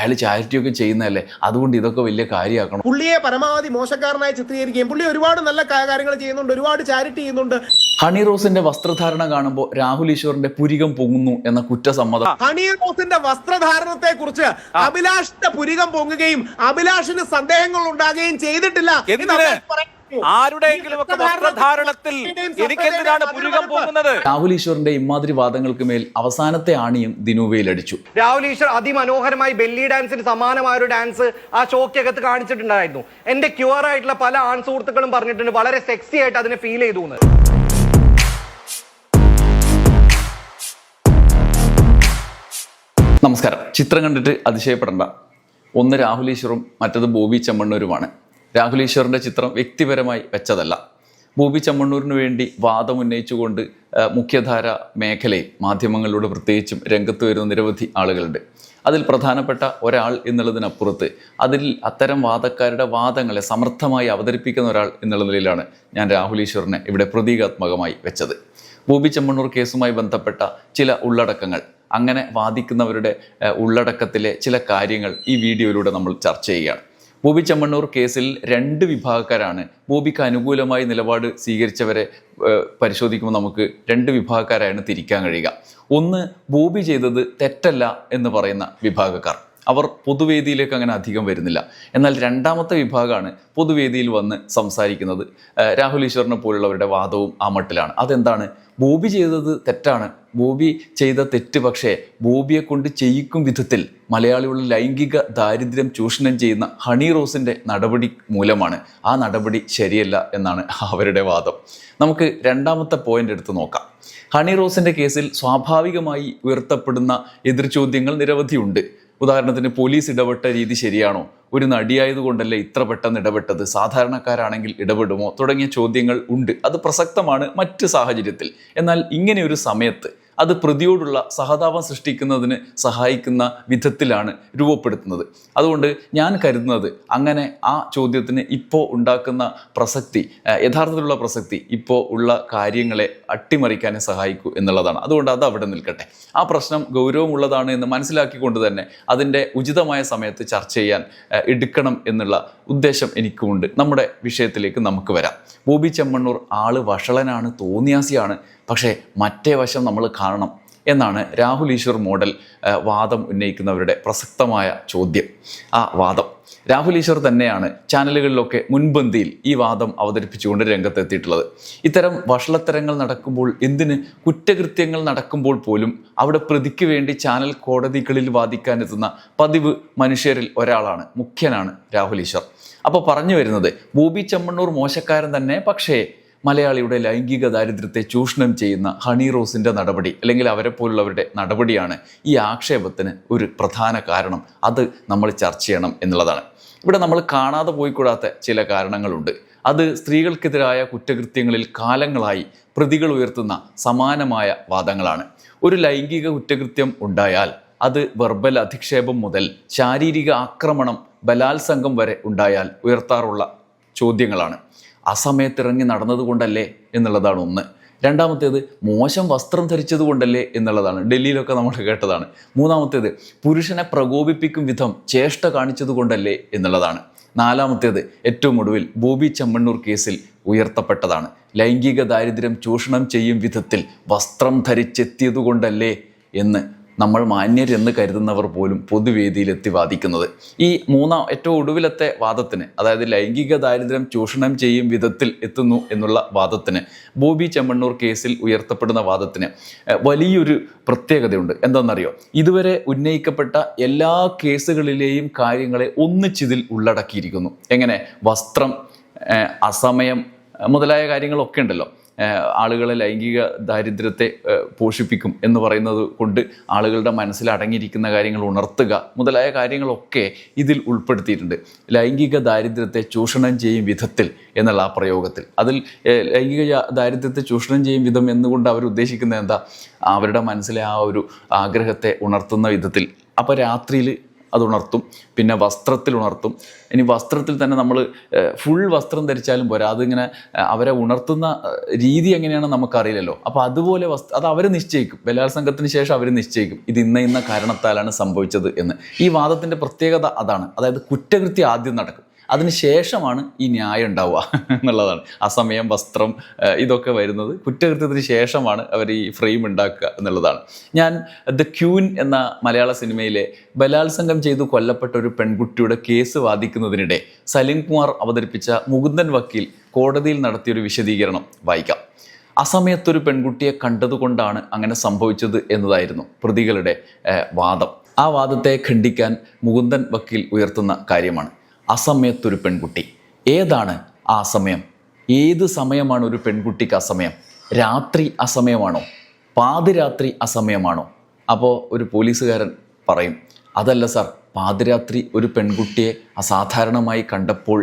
അയാൾ ചാരിറ്റിയൊക്കെ ചെയ്യുന്നതല്ലേ? അതുകൊണ്ട് ഇതൊക്കെ വലിയ കാര്യമാക്കണം. പുള്ളിയെ പരമാവധി മോശക്കാരനായി ചിത്രീകരിക്കുകയും പുള്ളി ഒരുപാട് നല്ല കാര്യങ്ങൾ ചെയ്യുന്നുണ്ട് ഒരുപാട് ചാരിറ്റി ചെയ്യുന്നുണ്ട്. ഹണി റോസിന്റെ വസ്ത്രധാരണ കാണുമ്പോൾ രാഹുൽ ഈശ്വറിന്റെ പുരികം പൊങ്ങുന്നു എന്ന കുറ്റസമ്മതം. ഹണി റോസിന്റെ വസ്ത്രധാരണത്തെ കുറിച്ച് അഭിലാഷിന്റെ പുരികം പൊങ്ങുകയും അഭിലാഷിന് സന്ദേഹങ്ങൾ ഉണ്ടാകുകയും ചെയ്തിട്ടില്ല. എന്ന്? ആരുടെയെങ്കിലും ഒക്കെ വസ്ത്രധാരണത്തിൽ എനിക്കെന്തിനാണ് പുരുകം പോകുന്നത്? രാഹുൽ ഈശ്വറിന്റെ ഇമാതിരി വാദങ്ങൾക്ക് മേൽ അവസാനത്തെ ആണിയും ദിനുവയിലടിച്ചു രാഹുൽ ഈശ്വർ അതിമനോഹരമായി ബെല്ലി ഡാൻസിന് സമാനമായ ഒരു ഡാൻസ് ആ ഷോക്കകത്ത് കാണിച്ചിട്ടുണ്ടായിരുന്നു. എന്റെ ക്യൂർ ആയിട്ടുള്ള പല ആൺ സുഹൃത്തുക്കളും പറഞ്ഞിട്ടുണ്ട് വളരെ സെക്സി ആയിട്ട് അതിനെ ഫീൽ ചെയ്തു എന്ന്. നമസ്കാരം. ചിത്രം കണ്ടിട്ട് അതിശയപ്പെടേണ്ട. ഒന്ന് രാഹുൽ ഈശ്വറും മറ്റത് ബോബി ചെമ്മണ്ണൂരുമാണ്. രാഹുൽ ഈശ്വറിന്റെ ചിത്രം വ്യക്തിപരമായി വെച്ചതല്ല. ഭൂപി ചമ്മണ്ണൂരിന് വേണ്ടി വാദം ഉന്നയിച്ചുകൊണ്ട് മുഖ്യധാര മേഖലയിൽ മാധ്യമങ്ങളിലൂടെ പ്രത്യേകിച്ചും രംഗത്ത് വരുന്ന നിരവധി ആളുകളുണ്ട്. അതിൽ പ്രധാനപ്പെട്ട ഒരാൾ എന്നുള്ളതിനപ്പുറത്ത് അതിൽ അത്തരം വാദക്കാരുടെ വാദങ്ങളെ സമർത്ഥമായി അവതരിപ്പിക്കുന്ന ഒരാൾ എന്നുള്ള നിലയിലാണ് ഞാൻ രാഹുൽ ഈശ്വറിനെ ഇവിടെ പ്രതീകാത്മകമായി വെച്ചത്. ഭൂപി ചെമ്മണ്ണൂർ കേസുമായി ബന്ധപ്പെട്ട ചില ഉള്ളടക്കങ്ങൾ അങ്ങനെ വാദിക്കുന്നവരുടെ ഉള്ളടക്കത്തിലെ ചില കാര്യങ്ങൾ ഈ വീഡിയോയിലൂടെ നമ്മൾ ചർച്ച ചെയ്യുകയാണ്. ബോബി ചെമ്മണ്ണൂർ കേസിൽ രണ്ട് വിഭാഗക്കാരാണ്. ബോബിക്ക് അനുകൂലമായി നിലപാട് സ്വീകരിച്ചവരെ പരിശോധിക്കുമ്പോൾ നമുക്ക് രണ്ട് വിഭാഗക്കാരായാണ് തിരിക്കാൻ കഴിയുക. ഒന്ന് ബോബി ചെയ്തത് തെറ്റല്ല എന്ന് പറയുന്ന വിഭാഗക്കാർ. അവർ പൊതുവേദിയിലേക്ക് അങ്ങനെ അധികം വരുന്നില്ല. എന്നാൽ രണ്ടാമത്തെ വിഭാഗമാണ് പൊതുവേദിയിൽ വന്ന് സംസാരിക്കുന്നത്. രാഹുൽ ഈശ്വറിനെ പോലുള്ളവരുടെ വാദവും ആ മട്ടിലാണ്. അതെന്താണ്? ബോബി ചെയ്തത് തെറ്റാണ്. ബോബി ചെയ്ത തെറ്റ് പക്ഷേ ബോബിയെ കൊണ്ട് ചെയ്യിക്കും വിധത്തിൽ മലയാളികളുടെ ലൈംഗിക ദാരിദ്ര്യം ചൂഷണം ചെയ്യുന്ന ഹണി റോസിന്റെ നടപടി മൂലമാണ്. ആ നടപടി ശരിയല്ല എന്നാണ് അവരുടെ വാദം. നമുക്ക് രണ്ടാമത്തെ പോയിന്റ് എടുത്ത് നോക്കാം. ഹണി റോസിന്റെ കേസിൽ സ്വാഭാവികമായി ഉയർത്തപ്പെടുന്ന എതിർചോദ്യങ്ങൾ നിരവധിയുണ്ട്. ഉദാഹരണത്തിന് പോലീസ് ഇടപെട്ട രീതി ശരിയാണോ? ഒരു നടിയായതുകൊണ്ടല്ലേ ഇത്ര പെട്ടെന്ന് ഇടപെട്ടത്? സാധാരണക്കാരാണെങ്കിൽ ഇടപെടുമോ? തുടങ്ങിയ ചോദ്യങ്ങൾ ഉണ്ട്. അത് പ്രസക്തമാണ് മറ്റ് സാഹചര്യത്തിൽ. എന്നാൽ ഇങ്ങനെ ഒരു സമയത്ത് അത് പ്രതിയോടുള്ള സഹതാപം സൃഷ്ടിക്കുന്നതിന് സഹായിക്കുന്ന വിധത്തിലാണ് രൂപപ്പെടുത്തുന്നത്. അതുകൊണ്ട് ഞാൻ കരുതുന്നത് അങ്ങനെ ആ ചോദ്യത്തിന് ഇപ്പോൾ ഉണ്ടാക്കുന്ന പ്രസക്തി യഥാർത്ഥത്തിലുള്ള പ്രസക്തി ഇപ്പോൾ ഉള്ള കാര്യങ്ങളെ അട്ടിമറിക്കാനേ സഹായിക്കൂ എന്നുള്ളതാണ്. അതുകൊണ്ട് അത് അവിടെ നിൽക്കട്ടെ. ആ പ്രശ്നം ഗൗരവമുള്ളതാണ് എന്ന് മനസ്സിലാക്കിക്കൊണ്ട് തന്നെ അതിന്റെ ഉചിതമായ സമയത്ത് ചർച്ച ചെയ്യാൻ എടുക്കണം എന്നുള്ള ഉദ്ദേശം എനിക്കുമുണ്ട്. നമ്മുടെ വിഷയത്തിലേക്ക് നമുക്ക് വരാം. ബോബി ചെമ്മണ്ണൂർ ആൾ വഷളനാണ് തോന്നിയാസിയാണ്. പക്ഷേ മറ്റേ വശം നമ്മൾ കാണണം എന്നാണ് രാഹുൽ ഈശ്വർ മോഡൽ വാദം ഉന്നയിക്കുന്നവരുടെ പ്രസക്തമായ ചോദ്യം. ആ വാദം. രാഹുൽ ഈശ്വർ തന്നെയാണ് ചാനലുകളിലൊക്കെ മുൻപന്തിയിൽ ഈ വാദം അവതരിപ്പിച്ചുകൊണ്ട് രംഗത്തെത്തിയിട്ടുള്ളത്. ഇത്തരം വഷളത്തരങ്ങൾ നടക്കുമ്പോൾ എന്തിന് കുറ്റകൃത്യങ്ങൾ നടക്കുമ്പോൾ പോലും അവിടെ പ്രതിക്ക് വേണ്ടി ചാനൽ കോടതികളിൽ വാദിക്കാനെത്തുന്ന പതിവ് മനുഷ്യരിൽ ഒരാളാണ് മുഖ്യനാണ് രാഹുൽ ഈശ്വർ. അപ്പോൾ പറഞ്ഞു വരുന്നത് ബോബി ചെമ്മണ്ണൂർ മോശക്കാരൻ തന്നെ പക്ഷേ മലയാളിയുടെ ലൈംഗിക ദാരിദ്ര്യത്തെ ചൂഷണം ചെയ്യുന്ന ഹണി റോസിന്റെ നടപടി അല്ലെങ്കിൽ അവരെ പോലുള്ളവരുടെ നടപടിയാണ് ഈ ആക്ഷേപത്തിന് ഒരു പ്രധാന കാരണം. അത് നമ്മൾ ചർച്ച ചെയ്യണം എന്നുള്ളതാണ്. ഇവിടെ നമ്മൾ കാണാതെ പോയിക്കൂടാത്ത ചില കാരണങ്ങളുണ്ട്. അത് സ്ത്രീകൾക്കെതിരായ കുറ്റകൃത്യങ്ങളിൽ കാലങ്ങളായി പ്രതികൾ ഉയർത്തുന്ന സമാനമായ വാദങ്ങളാണ്. ഒരു ലൈംഗിക കുറ്റകൃത്യം ഉണ്ടായാൽ അത് വെർബൽ അധിക്ഷേപം മുതൽ ശാരീരിക ആക്രമണം ബലാത്സംഗം വരെ ഉണ്ടായാൽ ഉയർത്താറുള്ള ചോദ്യങ്ങളാണ്. അസമയത്ത് ഇറങ്ങി നടന്നതുകൊണ്ടല്ലേ എന്നുള്ളതാണ് ഒന്ന്. രണ്ടാമത്തേത് മോശം വസ്ത്രം ധരിച്ചത് കൊണ്ടല്ലേ എന്നുള്ളതാണ്. ഡൽഹിയിലൊക്കെ നമ്മൾ കേട്ടതാണ്. മൂന്നാമത്തേത് പുരുഷനെ പ്രകോപിപ്പിക്കും വിധം ചേഷ്ട കാണിച്ചത് കൊണ്ടല്ലേ എന്നുള്ളതാണ്. നാലാമത്തേത് ഏറ്റവും ഒടുവിൽ ബോബി ചെമ്മണ്ണൂർ കേസിൽ ഉയർത്തപ്പെട്ടതാണ്. ലൈംഗിക ദാരിദ്ര്യം ചൂഷണം ചെയ്യും വിധത്തിൽ വസ്ത്രം ധരിച്ചെത്തിയതുകൊണ്ടല്ലേ എന്ന് നമ്മൾ മാന്യരെന്ന് കരുതുന്നവർ പോലും പൊതുവേദിയിലെത്തി വാദിക്കുന്നത്. ഈ മൂന്നാം ഏറ്റവും ഒടുവിലത്തെ വാദത്തിന് അതായത് ലൈംഗിക ദാരിദ്ര്യം ചൂഷണം ചെയ്യും വിധത്തിൽ എത്തുന്നു എന്നുള്ള വാദത്തിന് ബോബി ചെമ്മണ്ണൂർ കേസിൽ ഉയർത്തപ്പെടുന്ന വാദത്തിന് വലിയൊരു പ്രത്യേകതയുണ്ട്. എന്താണെന്നറിയോ? ഇതുവരെ ഉന്നയിക്കപ്പെട്ട എല്ലാ കേസുകളിലെയും കാര്യങ്ങളെ ഒന്നിച്ചിതിൽ ഉള്ളടക്കിയിരിക്കുന്നു. എങ്ങനെ? വസ്ത്രം അസമയം മുതലായ കാര്യങ്ങളൊക്കെ ഉണ്ടല്ലോ. ആളുകളെ ലൈംഗിക ദാരിദ്ര്യത്തെ പോഷിപ്പിക്കും എന്ന് പറയുന്നത് കൊണ്ട് ആളുകളുടെ മനസ്സിൽ അടങ്ങിയിരിക്കുന്ന കാര്യങ്ങൾ ഉണർത്തുക മുതലായ കാര്യങ്ങളൊക്കെ ഇതിൽ ഉൾപ്പെടുത്തിയിട്ടുണ്ട്. ലൈംഗിക ദാരിദ്ര്യത്തെ ചൂഷണം ചെയ്യും വിധത്തിൽ എന്നുള്ള ആ പ്രയോഗത്തിൽ. അതിൽ ലൈംഗിക ദാരിദ്ര്യത്തെ ചൂഷണം ചെയ്യും വിധം എന്നുകൊണ്ട് അവർ ഉദ്ദേശിക്കുന്നത് എന്താ? അവരുടെ മനസ്സിലെ ആ ഒരു ആഗ്രഹത്തെ ഉണർത്തുന്ന വിധത്തിൽ. അപ്പോൾ രാത്രിയിൽ അത് ഉണർത്തും പിന്നെ വസ്ത്രത്തിൽ ഉണർത്തും. ഇനി വസ്ത്രത്തിൽ തന്നെ നമ്മൾ ഫുൾ വസ്ത്രം ധരിച്ചാലും പോരാ. അതിങ്ങനെ അവരെ ഉണർത്തുന്ന രീതി എങ്ങനെയാണെന്ന് നമുക്കറിയില്ലല്ലോ. അപ്പോൾ അതുപോലെ വസ്ത്ര അത് അവർ നിശ്ചയിക്കും. ബലാത്സംഗത്തിന് ശേഷം അവർ നിശ്ചയിക്കും. ഇത് ഇന്ന ഇന്ന കാരണത്താലാണ് സംഭവിച്ചത് എന്ന്. ഈ വാദത്തിന്റെ പ്രത്യേകത അതാണ്. അതായത് കുറ്റകൃത്യം ആദ്യം നടക്കും. അതിനുശേഷമാണ് ഈ ന്യായം ഉണ്ടാവുക എന്നുള്ളതാണ്. അസമയം സമയം വസ്ത്രം ഇതൊക്കെ വരുന്നത് കുറ്റകൃത്യത്തിന് ശേഷമാണ് അവർ ഈ ഫ്രെയിം ഉണ്ടാക്കുക എന്നുള്ളതാണ്. ഞാൻ ദ ക്യൂൻ എന്ന മലയാള സിനിമയിലെ ബലാത്സംഗം ചെയ്തു കൊല്ലപ്പെട്ട ഒരു പെൺകുട്ടിയുടെ കേസ് വാദിക്കുന്നതിനിടെ സലിം കുമാർ അവതരിപ്പിച്ച മുകുന്ദൻ വക്കീൽ കോടതിയിൽ നടത്തിയൊരു വിശദീകരണം വായിക്കാം. അസമയത്തൊരു പെൺകുട്ടിയെ കണ്ടതുകൊണ്ടാണ് അങ്ങനെ സംഭവിച്ചത് എന്നതായിരുന്നു പ്രതികളുടെ വാദം. ആ വാദത്തെ ഖണ്ഡിക്കാൻ മുകുന്ദൻ വക്കീൽ ഉയർത്തുന്ന കാര്യമാണ്. അസമയത്തൊരു പെൺകുട്ടി. ഏതാണ് ആ സമയം? ഏത് സമയമാണ് ഒരു പെൺകുട്ടിക്ക് അസമയം? രാത്രി അസമയമാണോ? പാതിരാത്രി അസമയമാണോ? അപ്പോൾ ഒരു പോലീസുകാരൻ പറയും അതല്ല സാർ പാതിരാത്രി ഒരു പെൺകുട്ടിയെ അസാധാരണമായി കണ്ടപ്പോൾ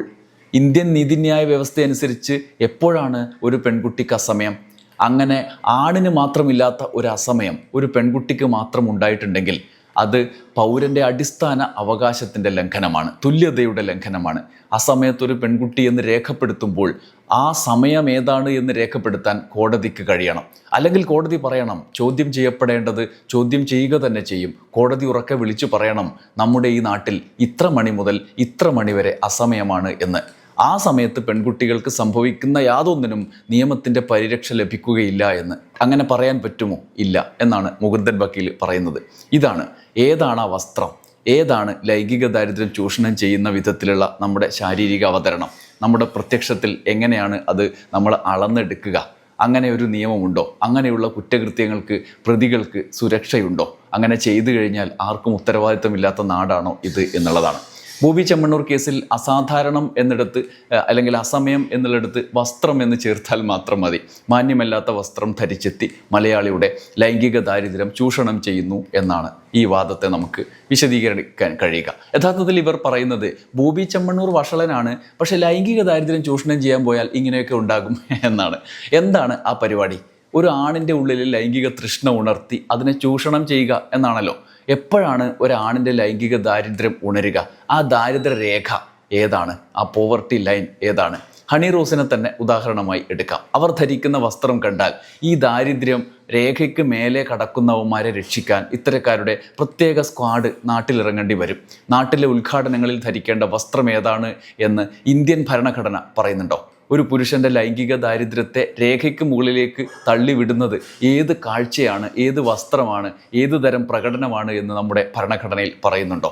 ഇന്ത്യൻ നീതിന്യായ വ്യവസ്ഥ അനുസരിച്ച് എപ്പോഴാണ് ഒരു പെൺകുട്ടിക്ക് അസമയം? അങ്ങനെ ആണിന് മാത്രമില്ലാത്ത ഒരു അസമയം ഒരു പെൺകുട്ടിക്ക് മാത്രം ഉണ്ടായിട്ടുണ്ടെങ്കിൽ അത് പൗരന്റെ അടിസ്ഥാന അവകാശത്തിന്റെ ലംഘനമാണ് തുല്യതയുടെ ലംഘനമാണ്. ആ സമയത്ത് ഒരു പെൺകുട്ടി എന്ന് രേഖപ്പെടുത്തുമ്പോൾ ആ സമയം ഏതാണ് എന്ന് രേഖപ്പെടുത്താൻ കോടതിക്ക് കഴിയണം. അല്ലെങ്കിൽ കോടതി പറയണം ചോദ്യം ചെയ്യപ്പെടേണ്ടത് ചോദ്യം ചെയ്യുക തന്നെ ചെയ്യും. കോടതി ഉറക്കെ വിളിച്ചു പറയണം നമ്മുടെ ഈ നാട്ടിൽ ഇത്ര മണി മുതൽ ഇത്ര മണി വരെ അസമയമാണ് എന്ന്. ആ സമയത്ത് പെൺകുട്ടികൾക്ക് സംഭവിക്കുന്ന യാതൊന്നിനും നിയമത്തിന്റെ പരിരക്ഷ ലഭിക്കുകയില്ല എന്ന്. അങ്ങനെ പറയാൻ പറ്റുമോ? ഇല്ല എന്നാണ് മുകുന്ദൻ വക്കീൽ പറയുന്നത്. ഇതാണ് ഏതാണ് ആ വസ്ത്രം? ഏതാണ് ലൈംഗിക ദാരിദ്ര്യം ചൂഷണം ചെയ്യുന്ന വിധത്തിലുള്ള നമ്മുടെ ശാരീരിക അവതരണം? നമ്മുടെ പ്രത്യക്ഷത്തിൽ എങ്ങനെയാണ് അത് നമ്മൾ അളന്നെടുക്കുക? അങ്ങനെ ഒരു നിയമമുണ്ടോ? അങ്ങനെയുള്ള കുറ്റകൃത്യങ്ങൾക്ക് പ്രതികൾക്ക് സുരക്ഷയുണ്ടോ? അങ്ങനെ ചെയ്തു കഴിഞ്ഞാൽ ആർക്കും ഉത്തരവാദിത്തമില്ലാത്ത നാടാണോ ഇത് എന്നുള്ളതാണ്. ബോബി ചെമ്മണ്ണൂർ കേസിൽ അസാധാരണം എന്നിടത്ത് അല്ലെങ്കിൽ അസമയം എന്നുള്ളിടത്ത് വസ്ത്രം എന്ന് ചേർത്താൽ മാത്രം മതി. മാന്യമല്ലാത്ത വസ്ത്രം ധരിച്ചെത്തി മലയാളിയുടെ ലൈംഗിക ദാരിദ്ര്യം ചൂഷണം ചെയ്യുന്നു എന്നാണ് ഈ വാദത്തെ നമുക്ക് വിശദീകരിക്കാൻ കഴിയുക. യഥാർത്ഥത്തിൽ ഇവർ പറയുന്നത് ബോബി ചെമ്മണ്ണൂർ വഷളനാണ് പക്ഷേ ലൈംഗിക ദാരിദ്ര്യം ചൂഷണം ചെയ്യാൻ പോയാൽ ഇങ്ങനെയൊക്കെ ഉണ്ടാകും എന്നാണ്. എന്താണ് ആ പരിപാടി? ഒരു ആണിന്റെ ഉള്ളിൽ ലൈംഗിക തൃഷ്ണ ഉണർത്തി അതിനെ ചൂഷണം ചെയ്യുക എന്നാണല്ലോ. എപ്പോഴാണ് ഒരാണിന്റെ ലൈംഗിക ദാരിദ്ര്യം ഉണരുക? ആ ദാരിദ്ര്യ രേഖ ഏതാണ്? ആ പോവർട്ടി ലൈൻ ഏതാണ്? ഹണി റോസിനെ തന്നെ ഉദാഹരണമായി എടുക്കാം. അവർ ധരിക്കുന്ന വസ്ത്രം കണ്ടാൽ ഈ ദാരിദ്ര്യം രേഖയ്ക്ക് മേലെ കടക്കുന്നവന്മാരെ രക്ഷിക്കാൻ ഇത്തരക്കാരുടെ പ്രത്യേക സ്ക്വാഡ് നാട്ടിലിറങ്ങേണ്ടി വരും. നാട്ടിലെ ഉദ്ഘാടനങ്ങളിൽ ധരിക്കേണ്ട വസ്ത്രം ഏതാണ് എന്ന് ഇന്ത്യൻ ഭരണഘടന പറയുന്നുണ്ടോ? ഒരു പുരുഷന്റെ ലൈംഗിക ദാരിദ്ര്യത്തെ രേഖയ്ക്ക് മുകളിലേക്ക് തള്ളിവിടുന്നത് ഏത് കാഴ്ചയാണ് ഏത് വസ്ത്രമാണ് ഏത് തരം പ്രകടനമാണ് എന്ന് നമ്മുടെ ഭരണഘടനയിൽ പറയുന്നുണ്ടോ?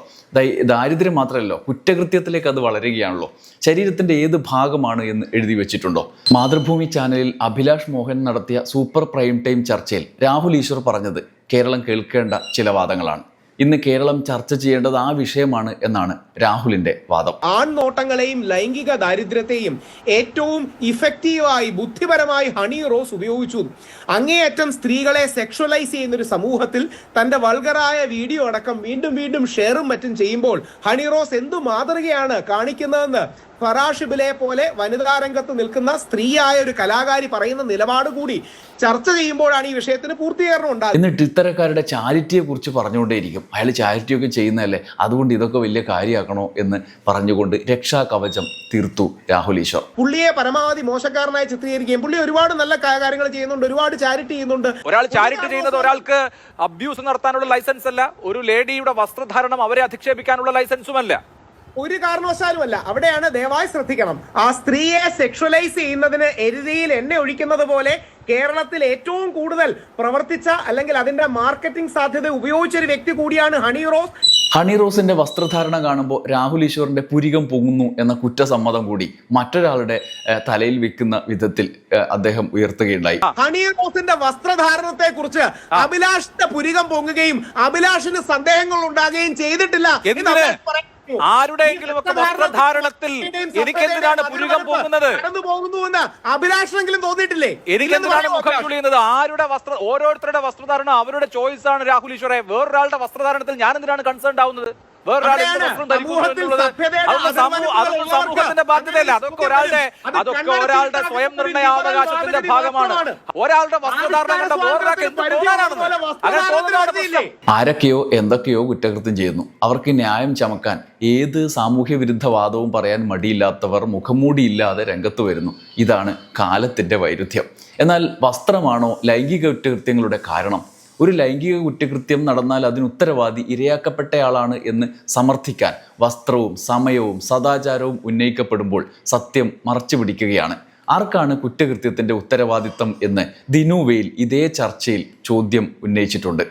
ദാരിദ്ര്യം മാത്രമല്ലോ കുറ്റകൃത്യത്തിലേക്ക് അത് വളരുകയാണല്ലോ. ശരീരത്തിന്റെ ഏത് ഭാഗമാണ് എന്ന് എഴുതി വെച്ചിട്ടുണ്ടോ? മാതൃഭൂമി ചാനലിൽ അഭിലാഷ് മോഹൻ നടത്തിയ സൂപ്പർ പ്രൈം ടൈം ചർച്ചയിൽ രാഹുൽ ഈശ്വർ പറഞ്ഞത് കേരളം കേൾക്കേണ്ട ചില വാദങ്ങളാണ്. ഇന്ന് കേരളം ചർച്ച ചെയ്യേണ്ടത് ആ വിഷയമാണ് എന്നാണ് രാഹുലിന്റെ വാദം. ആൺനോട്ടങ്ങളെയും ലൈംഗിക ദാരിദ്ര്യത്തെയും ഏറ്റവും ഇഫക്റ്റീവായി ബുദ്ധിപരമായി ഹണി റോസ് ഉപയോഗിച്ചു. അങ്ങേയറ്റം സ്ത്രീകളെ സെക്ഷുവലൈസ് ചെയ്യുന്ന ഒരു സമൂഹത്തിൽ തന്റെ വൾഗറായ വീഡിയോ അടക്കം വീണ്ടും വീണ്ടും ഷെയറും മറ്റും ചെയ്യുമ്പോൾ ഹണി റോസ് എന്തു മാതൃകയാണ് കാണിക്കുന്നതെന്ന് ഫറാഷിബിലെ പോലെ വനിതാ രംഗത്ത് നിൽക്കുന്ന സ്ത്രീയായ ഒരു കലാകാരി പറയുന്ന നിലപാട് കൂടി ചർച്ച ചെയ്യുമ്പോഴാണ് ഈ വിഷയത്തിന് പൂർത്തീകരണം ഉണ്ടാകുന്നത് എന്നിട്ട് ഇത്തരക്കാരുടെ ചാരിറ്റിയെ കുറിച്ച് പറഞ്ഞുകൊണ്ടേയിരിക്കും. അയാൾ ചാരിറ്റിയൊക്കെ ചെയ്യുന്നതല്ലേ? അതുകൊണ്ട് ഇതൊക്കെ വലിയ കാര്യമാക്കണോ എന്ന് പറഞ്ഞുകൊണ്ട് രക്ഷാ കവചം തീർത്തു രാഹുൽ ഈശ്വർ. പുള്ളിയെ പരമാവധി മോശക്കാരനായി ചിത്രീകരിക്കുകയും പുള്ളി ഒരുപാട് നല്ല കാര്യങ്ങൾ ചെയ്യുന്നുണ്ട് ഒരുപാട് ചാരിറ്റി ചെയ്യുന്നുണ്ട്. ഒരാൾ ചാരിറ്റി ചെയ്യുന്നത് ഒരാൾക്ക് അബ്യൂസ് നടത്താനുള്ള ലൈസൻസ് അല്ല ഒരു ലേഡിയുടെ വസ്ത്രധാരണം അവരെ അധിക്ഷേപിക്കാനുള്ള ലൈസൻസുമല്ല. ഒരു കാരണവശാലും അല്ല. അവിടെയാണ് ദയവായി ശ്രദ്ധിക്കണം. ആ സ്ത്രീയെ സെക്ഷുവലൈസ് ചെയ്യുന്നതിന് എരുതിയിൽ എന്നെ ഒഴിക്കുന്നത് പോലെ കേരളത്തിൽ ഏറ്റവും കൂടുതൽ പ്രവർത്തിച്ച അല്ലെങ്കിൽ അതിന്റെ മാർക്കറ്റിംഗ് സാധ്യത ഉപയോഗിച്ച ഒരു വ്യക്തി കൂടിയാണ് ഹണി റോസ്. ഹണി റോസിന്റെ വസ്ത്രധാരണം കാണുമ്പോൾ രാഹുൽ ഈശ്വറിന്റെ പുരികം പൊങ്ങുന്നു എന്ന കുറ്റസമ്മതം കൂടി മറ്റൊരാളുടെ തലയിൽ വെക്കുന്ന വിധത്തിൽ അദ്ദേഹം ഉയർത്തുകയുണ്ടായി. ഹണി റോസിന്റെ വസ്ത്രധാരണത്തെ കുറിച്ച് അഭിലാഷിന്റെ പുരികം പൊങ്ങുകയും അഭിലാഷിന് സന്ദേഹങ്ങൾ ഉണ്ടാകുകയും ചെയ്തിട്ടില്ല എന്ന്. ആരുടെയെങ്കിലും ഒക്കെ വസ്ത്രധാരണത്തിൽ എനിക്കെന്തിനാണ് പുരുകം പോകുന്നത്? കടന്നു പോകുന്നു എന്ന് അഭിലാഷിനെങ്കിലും തോന്നിയിട്ടില്ലേ? എനിക്കെന്തിനാണ് മുഖം ചുളിയുന്നത്? ആരുടെ വസ്ത്ര ഓരോരുത്തരുടെ വസ്ത്രധാരണം അവരുടെ ചോയ്സ് ആണ് രാഹുൽ ഈശ്വറെ. വേറൊരാളുടെ വസ്ത്രധാരണത്തിൽ ഞാൻ എന്തിനാണ് കൺസേൺ ആവുന്നത്? സമൂഹത്തിന്റെ ബാധ്യതയല്ല. അതൊക്കെ ഒരാളുടെ അത് അതൊക്കെ ഒരാളുടെ സ്വയം നിർണയാവകാശത്തിന്റെ ഭാഗമാണ്. ഒരാളുടെ വസ്ത്രധാരണം കണ്ട വേറൊരാൾക്ക് എന്ത് തോന്നാനാണെന്ന് അങ്ങനെ തോന്നുന്നതാണ് ആരൊക്കെയോ എന്തൊക്കെയോ കുറ്റകൃത്യം ചെയ്യുന്നു. അവർക്ക് ന്യായം ചമക്കാൻ ഏത് സാമൂഹ്യ വിരുദ്ധ വാദവും പറയാൻ മടിയില്ലാത്തവർ മുഖംമൂടിയില്ലാതെ രംഗത്ത് വരുന്നു. ഇതാണ് കാലത്തിന്റെ വൈരുദ്ധ്യം. എന്നാൽ വസ്ത്രമാണോ ലൈംഗിക കുറ്റകൃത്യങ്ങളുടെ കാരണം? ഒരു ലൈംഗിക കുറ്റകൃത്യം നടന്നാൽ അതിന് ഉത്തരവാദി ഇരയാക്കപ്പെട്ടയാളാണ് എന്ന് സമർത്ഥിക്കാൻ വസ്ത്രവും സമയവും സദാചാരവും ഉന്നയിക്കപ്പെടുമ്പോൾ സത്യം മറച്ചു പിടിക്കുകയാണ്. ആർക്കാണ് കുറ്റകൃത്യത്തിന്റെ ഉത്തരവാദിത്തം എന്ന് ദിനുവയിൽ ഇതേ ചർച്ചയിൽ ചോദ്യം ഉന്നയിച്ചിട്ടുണ്ട്.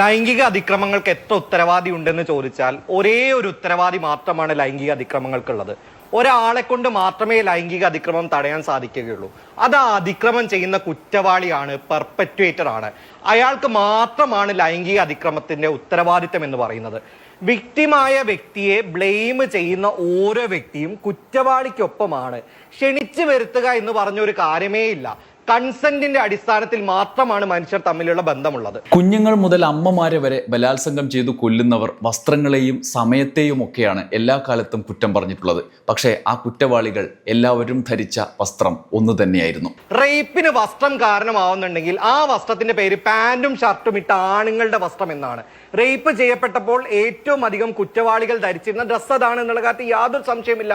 ലൈംഗിക അതിക്രമങ്ങൾക്ക് എത്ര ഉത്തരവാദി ഉണ്ടെന്ന് ചോദിച്ചാൽ ഒരേ ഒരു ഉത്തരവാദി മാത്രമാണ് ലൈംഗിക അതിക്രമങ്ങൾക്കുള്ളത്. ഒരാളെ കൊണ്ട് മാത്രമേ ലൈംഗിക അതിക്രമം തടയാൻ സാധിക്കുകയുള്ളൂ. അത് അതിക്രമം ചെയ്യുന്ന കുറ്റവാളിയാണ് പെർപ്പറ്റുവേറ്റർ ആണ്. അയാൾക്ക് മാത്രമാണ് ലൈംഗിക അതിക്രമത്തിന്റെ ഉത്തരവാദിത്തം എന്ന് പറയുന്നത്. വിക്ടിമായ വ്യക്തിയെ ബ്ലെയിം ചെയ്യുന്ന ഓരോ വ്യക്തിയും കുറ്റവാളിക്കൊപ്പമാണ്. ക്ഷണിച്ചു വരുത്തുക എന്ന് പറഞ്ഞൊരു കാര്യമേ ഇല്ല കൺസെന്റിന്റെ അടിസ്ഥാനത്തിൽ മാത്രമാണ് മനുഷ്യർ തമ്മിലുള്ള ബന്ധമുള്ളത്. കുഞ്ഞുങ്ങൾ മുതൽ അമ്മമാരെ വരെ ബലാത്സംഗം ചെയ്തു കൊല്ലുന്നവർ വസ്ത്രങ്ങളെയും സമയത്തെയും ഒക്കെയാണ് എല്ലാ കാലത്തും കുറ്റം പറഞ്ഞിട്ടുള്ളത്. പക്ഷേ ആ കുറ്റവാളികൾ എല്ലാവരും ധരിച്ച വസ്ത്രം ഒന്നു തന്നെയായിരുന്നു. റേപ്പിന് വസ്ത്രം കാരണമാവുന്നുണ്ടെങ്കിൽ ആ വസ്ത്രത്തിന്റെ പേര് പാന്റും ഷർട്ടും ഇട്ട ആണുങ്ങളുടെ വസ്ത്രം എന്നാണ്. റേപ്പ് ചെയ്യപ്പെട്ടപ്പോൾ ഏറ്റവും അധികം കുറ്റവാളികൾ ധരിച്ചിരുന്ന ഡ്രസ്സ് അതാണ് എന്നുള്ള കാര്യത്തിൽ യാതൊരു സംശയമില്ല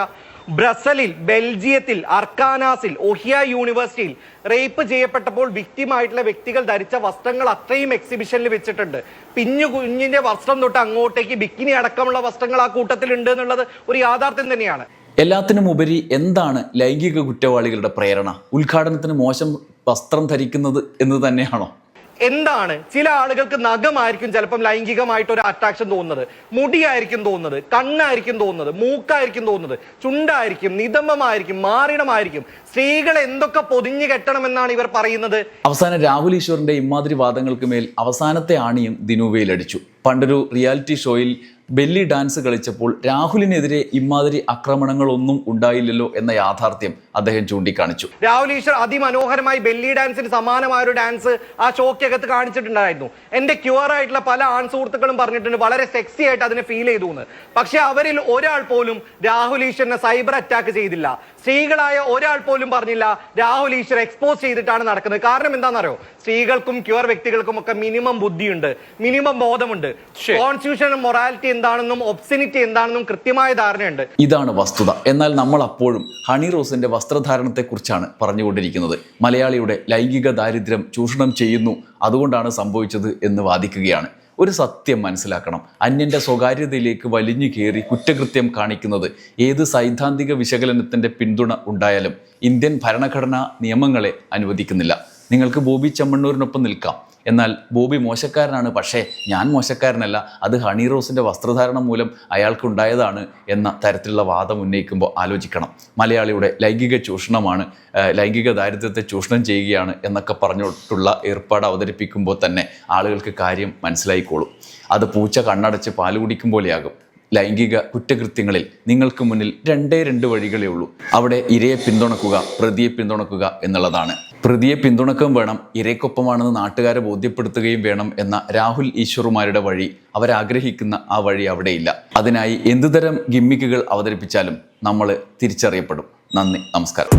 ബ്രസലിൽ ബെൽജിയത്തിൽ അർക്കാനാസിൽ ഒഹിയ യൂണിവേഴ്സിറ്റിയിൽ റേപ്പ് ചെയ്യപ്പെട്ടപ്പോൾ വിക്ടിമായിട്ടുള്ള വ്യക്തികൾ ധരിച്ച വസ്ത്രങ്ങൾ അത്രയും എക്സിബിഷനിൽ വെച്ചിട്ടുണ്ട്. പിഞ്ഞു കുഞ്ഞിന്റെ വസ്ത്രം തൊട്ട് അങ്ങോട്ടേക്ക് ബിക്കിനി അടക്കമുള്ള വസ്ത്രങ്ങൾ ആ കൂട്ടത്തിൽ ഉണ്ട് എന്നുള്ളത് ഒരു യാഥാർത്ഥ്യം തന്നെയാണ്. എല്ലാത്തിനും ഉപരി എന്താണ് ലൈംഗിക കുറ്റവാളികളുടെ പ്രേരണ? ഉദ്ഘാടനത്തിന് മോശം വസ്ത്രം ധരിക്കുന്നത് എന്ന് തന്നെയാണോ? എന്താണ്? ചില ആളുകൾക്ക് നഖമായിരിക്കും ചിലപ്പം ലൈംഗികമായിട്ട് ഒരു അട്രാക്ഷൻ തോന്നുന്നത്. മുടിയായിരിക്കും തോന്നുന്നത് കണ്ണായിരിക്കും തോന്നുന്നത് മൂക്കായിരിക്കും തോന്നുന്നത് ചുണ്ടായിരിക്കും നിതംബമായിരിക്കും മാറിടമായിരിക്കും. സ്ത്രീകൾ എന്തൊക്കെ പൊതിഞ്ഞു കെട്ടണമെന്നാണ് ഇവർ പറയുന്നത്? അവസാനം രാഹുൽ ഈശ്വറിന്റെ ഇമാതിരി വാദങ്ങൾക്ക് മേൽ അവസാനത്തെ ആണിയും ദിനുവയിലടിച്ചു പണ്ടൊരു റിയാലിറ്റി ഷോയിൽ ബെല്ലി ഡാൻസ് കളിച്ചപ്പോൾ രാഹുലിനെതിരെ ഇമാതിരി ആക്രമണങ്ങളൊന്നും ഉണ്ടായില്ലല്ലോ എന്ന യാഥാർത്ഥ്യം അദ്ദേഹം ചൂണ്ടിക്കാണിച്ചു. രാഹുൽ ഈശ്വർ അതിമനോഹരമായി ബെല്ലി ഡാൻസിന് സമാനമായ ഒരു ഡാൻസ് ആ ഷോക്കകത്ത് കാണിച്ചിട്ടുണ്ടായിരുന്നു. എന്റെ ക്യൂർ ആയിട്ടുള്ള പല ആൺ സുഹൃത്തുക്കളും പറഞ്ഞിട്ടുണ്ട് വളരെ സെക്സി ആയിട്ട് അതിനെ ഫീൽ ചെയ്തു എന്ന്. പക്ഷെ അവരിൽ ഒരാൾ പോലും രാഹുൽ ഈശ്വറിനെ സൈബർ അറ്റാക്ക് ചെയ്തില്ല. സ്ത്രീകളായ ഒരാൾ പോലും പറഞ്ഞില്ല രാഹുൽ ഈശ്വർ എക്സ്പോസ് ചെയ്തിട്ടാണ് നടക്കുന്നത്. കാരണം എന്താണെന്നറിയോ? സ്ത്രീകൾക്കും ക്യൂർ വ്യക്തികൾക്കും ഒക്കെ മിനിമം ബുദ്ധിയുണ്ട് മിനിമം ബോധമുണ്ട്. കോൺസ്റ്റിറ്റ്യൂഷൻ മൊറാലിറ്റി എന്താണെന്നും ഒബ്സിനിറ്റി എന്താണെന്നും കൃത്യമായ ധാരണയുണ്ട്. ഇതാണ് വസ്തുത. എന്നാൽ നമ്മൾ അപ്പോഴും ഹണി റോസിന്റെ വസ്ത്രധാരണത്തെക്കുറിച്ചാണ് പറഞ്ഞുകൊണ്ടിരിക്കുന്നത്. മലയാളിയുടെ ലൈംഗിക ദാരിദ്ര്യം ചൂഷണം ചെയ്യുന്നു. അതുകൊണ്ടാണ് സംഭവിച്ചത് എന്ന് വാദിക്കുകയാണ്. ഒരു സത്യം മനസ്സിലാക്കണം. അന്യന്റെ സ്വകാര്യതയിലേക്ക് വലിഞ്ഞു കയറി കുറ്റകൃത്യം കാണിക്കുന്നത് ഏത് സൈദ്ധാന്തിക വിശകലനത്തിന്റെ പിന്തുണ ഉണ്ടായാലും ഇന്ത്യൻ ഭരണഘടനാ നിയമങ്ങളെ അനുവദിക്കുന്നില്ല. നിങ്ങൾക്ക് ബോബി ചെമ്മണ്ണൂരിനൊപ്പം നിൽക്കാം. എന്നാൽ ബോബി മോശക്കാരനാണ്. പക്ഷേ ഞാൻ മോശക്കാരനല്ല. അത് ഹണി റോസിന്റെ വസ്ത്രധാരണം മൂലം അയാൾക്കുണ്ടായതാണ് എന്ന തരത്തിലുള്ള വാദം ഉന്നയിക്കുമ്പോൾ ആലോചിക്കണം. മലയാളിയുടെ ലൈംഗിക ചൂഷണമാണ് ലൈംഗിക ദാരിദ്ര്യത്തെ ചൂഷണം ചെയ്യുകയാണ് എന്നൊക്കെ പറഞ്ഞിട്ടുള്ള ഏർപ്പാട് അവതരിപ്പിക്കുമ്പോൾ തന്നെ ആളുകൾക്ക് കാര്യം മനസ്സിലായിക്കോളും. അത് പൂച്ച കണ്ണടച്ച് പാൽ കുടിക്കും പോലെയാകും. ലൈംഗിക കുറ്റകൃത്യങ്ങളിൽ നിങ്ങൾക്ക് മുന്നിൽ രണ്ടേ രണ്ട് വഴികളേ ഉള്ളൂ. അവിടെ ഇരയെ പിന്തുണക്കുക പ്രതിയെ പിന്തുണക്കുക എന്നുള്ളതാണ്. പ്രതിയെ പിന്തുണക്കുകയും വേണം ഇരയ്ക്കൊപ്പമാണെന്ന് നാട്ടുകാരെ ബോധ്യപ്പെടുത്തുകയും വേണം എന്ന രാഹുൽ ഈശ്വറുമാരുടെ വഴി അവരാഗ്രഹിക്കുന്ന ആ വഴി അവിടെയില്ല. അതിനായി എന്തുതരം ഗിമ്മിക്കുകൾ അവതരിപ്പിച്ചാലും നമ്മൾ തിരിച്ചറിയപ്പെടും. നന്ദി നമസ്കാരം.